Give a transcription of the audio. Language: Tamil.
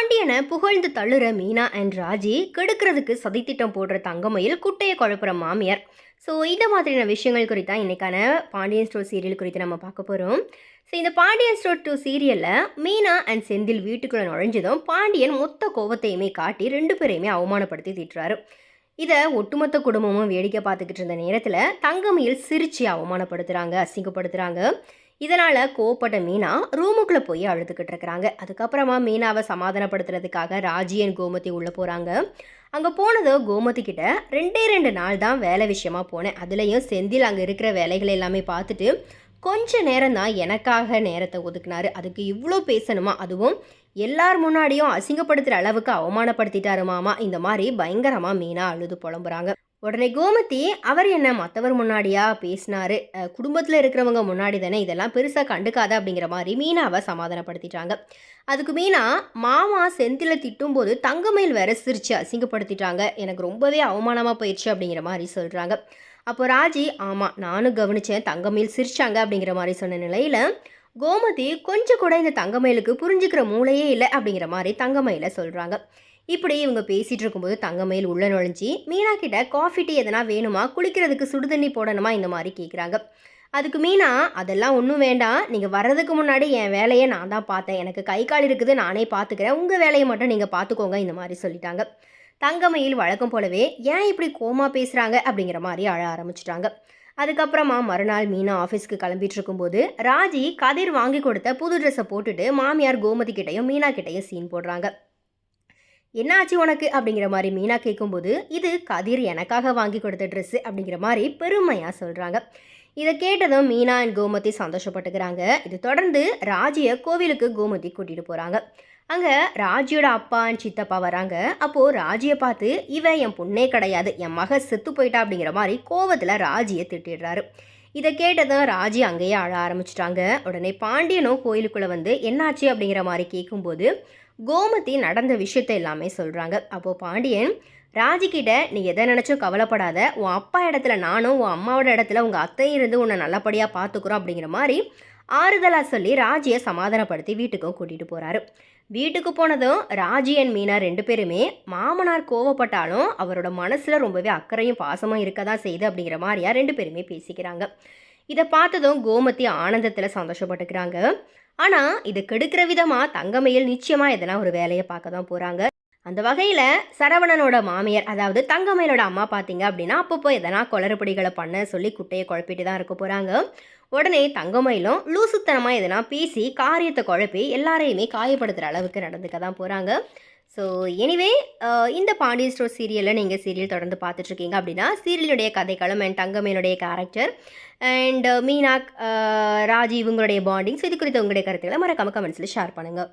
பாண்டியனை புகழ்ந்து தள்ளுற மீனா அண்ட் ராஜி கெடுக்கிறதுக்கு சதித்திட்டம் போடுற தங்கமயில் குட்டையை குழப்புற மாமியார். ஸோ இந்த மாதிரியான விஷயங்கள் குறித்தா இன்னைக்கான பாண்டியன் ஸ்டோர் சீரியல் குறித்து நம்ம பார்க்க போகிறோம் ஸோ இந்த பாண்டியன் ஸ்டோர் டூ சீரியலில் மீனா அண்ட் செந்தில் வீட்டுக்குள்ளே நுழைஞ்சதும் பாண்டியன் மொத்த கோபத்தையுமே காட்டி ரெண்டு பேரையுமே அவமானப்படுத்தி திட்டுறாரு. இதை ஒட்டுமொத்த குடும்பமும் வேடிக்கை பார்த்துக்கிட்டு இருந்த நேரத்தில் தங்கமயில் சிரிச்சு அவமானப்படுத்துகிறாங்க அசிங்கப்படுத்துகிறாங்க இதனால் கோவப்பட்ட மீனா ரூமுக்குள்ளே போய் அழுதுகிட்டு இருக்கிறாங்க. அதுக்கப்புறமா மீனாவை சமாதானப்படுத்துறதுக்காக ராஜியன் கோமதி உள்ளே போகிறாங்க அங்கே போனது கோமதி கிட்ட ரெண்டே ரெண்டு நாள் தான் வேலை விஷயமா போனேன். அதுலேயும் செந்தில் அங்கே இருக்கிற வேலைகளை எல்லாமே பார்த்துட்டு கொஞ்ச நேரம் தான் எனக்காக நேரத்தை ஒதுக்குனாரு. அதுக்கு இவ்வளோ பேசணுமா? அதுவும் எல்லார் முன்னாடியும் அசிங்கப்படுத்துகிற அளவுக்கு அவமானப்படுத்திட்டாரு மாமா. இந்த மாதிரி பயங்கரமாக மீனாக அழுது புலம்புறாங்க. உடனே கோமதி அவர் என்ன மற்றவர் முன்னாடியா பேசினாரு? குடும்பத்தில் இருக்கிறவங்க முன்னாடி தானே இதெல்லாம் பெருசாக கண்டுக்காத அப்படிங்கிற மாதிரி மீனாவை சமாதானப்படுத்திட்டாங்க. அதுக்கு மீனா மாமா செந்தில திட்டும்போது தங்கமயில் வேற சிரிச்சு அசிங்கப்படுத்திட்டாங்க. எனக்கு ரொம்பவே அவமானமாக போயிடுச்சு அப்படிங்கிற மாதிரி சொல்கிறாங்க அப்போ ராஜி ஆமாம் நானும் கவனித்தேன் தங்கமயில் சிரிச்சாங்க அப்படிங்கிற மாதிரி சொன்ன நிலையில் கோமதி கொஞ்சம் கூட இந்த தங்கமயிலுக்கு புரிஞ்சுக்கிற மூளையே இல்லை அப்படிங்கிற மாதிரி தங்கமயில சொல்கிறாங்க இப்படி இவங்க பேசிகிட்டு இருக்கும்போது தங்கமயில் உள்ள நுழைஞ்சி மீனா கிட்ட காஃபி டீ எதனா வேணுமா? குளிக்கிறதுக்கு சுடுதண்ணி போடணுமா? இந்த மாதிரி கேட்குறாங்க அதுக்கு மீனா அதெல்லாம் ஒன்றும் வேண்டாம். நீங்கள் வர்றதுக்கு முன்னாடி என் வேலையை நான் தான் பார்த்தேன். எனக்கு கை கால் இருக்குது நானே பார்த்துக்கிறேன். உங்கள் வேலையை மட்டும் நீங்கள் பார்த்துக்கோங்க. இந்த மாதிரி சொல்லிட்டாங்க. தங்கமயில் வழக்கம் போலவே ஏன் இப்படி கோமா பேசுகிறாங்க அப்படிங்கிற மாதிரி அழ ஆரம்பிச்சிட்டாங்க. அதுக்கப்புறமா மறுநாள் மீனா ஆஃபீஸ்க்கு கிளம்பிட்டு இருக்கும்போது ராஜி கதிர் வாங்கி கொடுத்த புது ட்ரெஸ்ஸை போட்டுட்டு மாமியார் கோமதி கிட்டையும் மீனா கிட்டையும் சீன் போடுறாங்க. என்னாச்சு உனக்கு? அப்படிங்கிற மாதிரி மீனா கேட்கும்போது இது கதிர் எனக்காக வாங்கி கொடுத்த ட்ரெஸ்ஸு அப்படிங்கிற மாதிரி பெருமையாக சொல்கிறாங்க இதை கேட்டதும் மீனா அண்ட் கோமதி சந்தோஷப்பட்டுக்கிறாங்க. இது தொடர்ந்து ராஜியை கோவிலுக்கு கோமதி கூட்டிகிட்டு போகிறாங்க அங்கே ராஜியோட அப்பா அண்ட் சித்தப்பா வராங்க. அப்போது ராஜியை பார்த்து இவன் என் பொண்ணே கிடையாது. என் மக செத்து போயிட்டா அப்படிங்கிற மாதிரி கோவத்தில் ராஜியை திட்டிடுறாரு. இதை கேட்டதும் ராஜி அங்கேயே அழ ஆரம்பிச்சிட்டாங்க. உடனே பாண்டியனும் கோயிலுக்குள்ளே வந்து என்னாச்சு? அப்படிங்கிற மாதிரி கேட்கும்போது கோமதி நடந்த விஷயத்தை எல்லாமே சொல்கிறாங்க அப்போது பாண்டியன் ராஜிக்கிட்ட நீ எதை நினச்சும் கவலைப்படாத. உன் அப்பா இடத்துல நானும் உன் அம்மாவோட இடத்துல உங்கள் அத்தையும் இருந்து உன்னை நல்லபடியாக பார்த்துக்குறோம் அப்படிங்கிற மாதிரி ஆறுதலாக சொல்லி ராஜியை சமாதானப்படுத்தி வீட்டுக்கும் கூட்டிகிட்டு போகிறாரு வீட்டுக்கு போனதும் ராஜி அண்ட் மீனா ரெண்டு பேருமே மாமனார் கோவப்பட்டாலும் அவரோட மனசில் ரொம்பவே அக்கறையும் பாசமும் இருக்க தான் செய்யுது அப்படிங்கிற மாதிரியா ரெண்டு பேருமே பேசிக்கிறாங்க. இதை பார்த்ததும் கோமதி ஆனந்தத்தில் சந்தோஷப்பட்டுக்கிறாங்க. ஆனால் இதை கெடுக்கிற விதமாக தங்கமையில் நிச்சயமாக எதனா ஒரு வேலையை பார்க்க தான் போகிறாங்க அந்த வகையில் சரவணனோட மாமியார் அதாவது தங்கமயிலோட அம்மா பார்த்தீங்க அப்படின்னா அப்பப்போ எதனா குளறுபடிகளை பண்ண சொல்லி குட்டையை குழப்பிட்டு தான் இருக்க போகிறாங்க உடனே தங்கமயிலும் லூசுத்தனமாக எதனா பேசி காரியத்தை குழப்பி எல்லாரையுமே காயப்படுத்துகிற அளவுக்கு நடந்துக்க தான் போகிறாங்க ஸோ எனிவே இந்த பாண்டிய ஸ்டோர் சீரியலில் நீங்கள் சீரியல் தொடர்ந்து பார்த்துட்ருக்கீங்க அப்படின்னா சீரியலுடைய கதைக்களம் அண்ட் தங்கமேனுடைய கேரக்டர் அண்ட் மீனா ராஜி இவங்களுடைய பாண்டிங் ஸோ இது குறித்த உங்களுடைய கருத்துக்களை மறக்காம கமெண்ட்ஸில் ஷேர் பண்ணுங்கள்